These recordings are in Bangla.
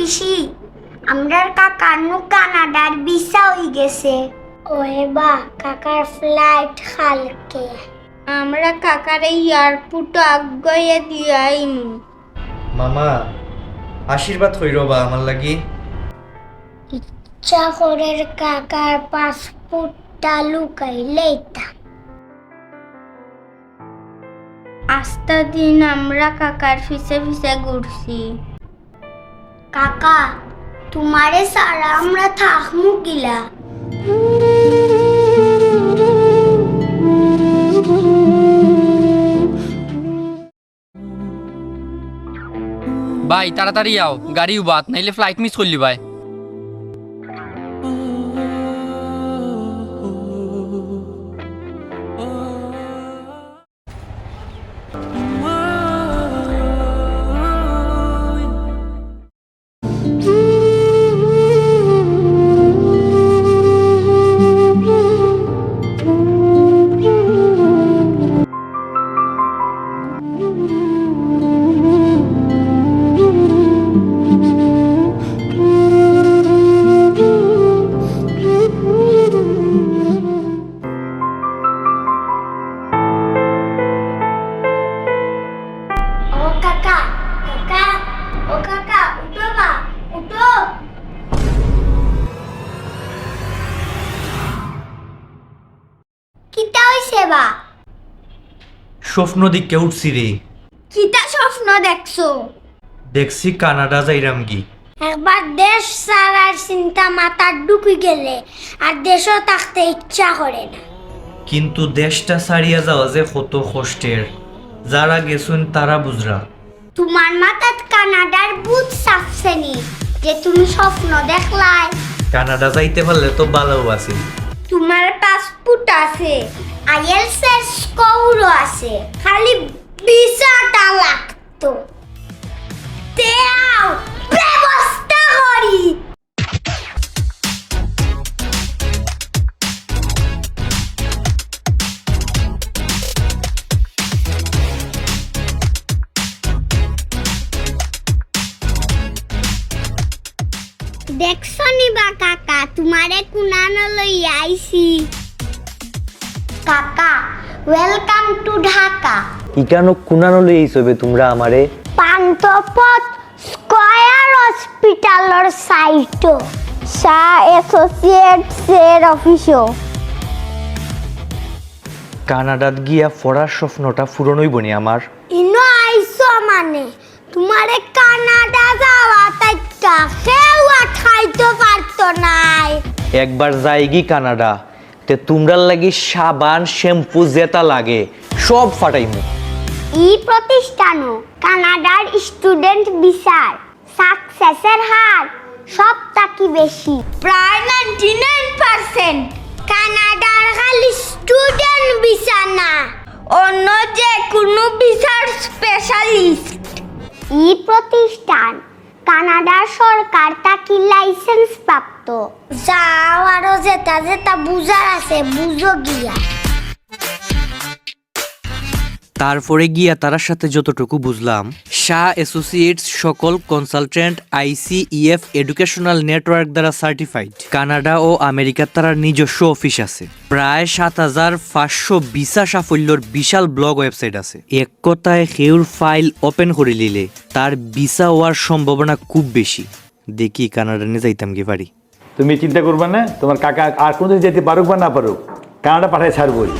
পিসি আমরার কাকার নু কানাডার ভিসা হই গেছে। ওহে বা কাকার ফ্লাইট খালকে আমরা কাকার এয়ারপোর্ট আগ্রয়ে দিয়াইমু। মামা আশীর্বাদ হইর বা আমার লাগি। ইচ্ছা করে কাকার পাসপোর্টটা লুকাইলে আস্তা দিন আমরা কাকার ফিসে ফিসে ঘুরছি। কাকা, তোমারে সারা আমরা থাকমু গিলা ভাই, তাড়াতাড়ি আও। গাড়ি উবাত নাইলে ফ্লাইট মিস করলি ভাই। ও কাকা উঠো বা উঠো। কিতা হইছে বা? স্বপ্ন দিকে উঠছি রে। কিতা স্বপ্ন দেখছ? দেখছি কানাডা যাইরাম গি। একবার দেশ সারার চিন্তা মাথার ঢুকি গেলে আর দেশও থাকতে ইচ্ছা করে না। কিন্তু দেশটা ছাড়িয়া যাওয়া যে কত কষ্টের। যারা গেছুন তারা বুঝরা। তোমার মাথাত কানাডার বুথ সাফসেনি যে তুমি স্বপ্ন দেখলাই। কানাডা যাইতে পারলে তো ভালো আছে। তোমার পাসপোর্ট আছে আইএলস এর স্কোরও আছে খালি ভিসাটা লাগতো। দেখছ নিবা কাকা তোমারে কুনানো লইয়া আইছি। কাকা ওয়েলকাম টু ঢাকা। ইকানো কুনানো লই তোমরা আমারে পান্তপথ স্কয়ার হসপিটালর সাইটো এর অফিসও কানাডাত গিয়া পড়ার স্বপ্নটা পূরণই বনি আমার ইনো আইসো মানে তোমারে কানাডা যাওয়া পারতো নাই একবার যাইগি কানাডা তে তোমরার লাগি সাবান শ্যাম্পু যেটা লাগে সব ফাটাইমু। ই প্রতিষ্ঠানও কানাডার স্টুডেন্ট বিচার সাকসেসের হার সব তাকি বেশি। প্রায় নাইনটি নাইন পার্সেন্ট কানাডার খালি স্টুডেন্ট ভিসা না অন্য যে কোনো ভিসার স্পেশালিস্ট ই প্রতিষ্ঠান কানাডার সরকার তাকে লাইসেন্স প্রাপ্ত। যাও আরও যেটা যেটা বুঝার আছে বুঝো গিয়া। তারপরে গিয়া তার সাথে যতটুকু বুঝলাম, শাহ অ্যাসোসিয়েটস সকল কনসালটেন্ট, আইসিইএফ, এডুকেশনাল নেটওয়ার্ক দ্বারা সার্টিফাইড। কানাডা ও আমেরিকার তার নিজস্ব অফিস আছে। প্রায় সাত হাজার পাঁচশো ভিসা সাফল্যর বিশাল ব্লগ ওয়েবসাইট আছে। এক কথায় সেউর ফাইল ওপেন করে নিলে তার ভিসা হওয়ার সম্ভাবনা খুব বেশি। দেখি কানাডা নিয়ে যাইতাম কি পারি। তুমি চিন্তা করবে না, তোমার কাকা আর কোনোদিন যেতে পারুক বা না পারুক, কানাডা পাঠায় ছাড়বই।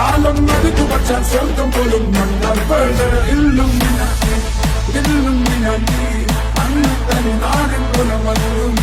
காலம் எதுக்கு பச்சான் சொர்க்கம் போலும் மன்னால் பழ இல்லும் இல்லும் நீ அண்ணு தனி நாடு குணம் அல்லும்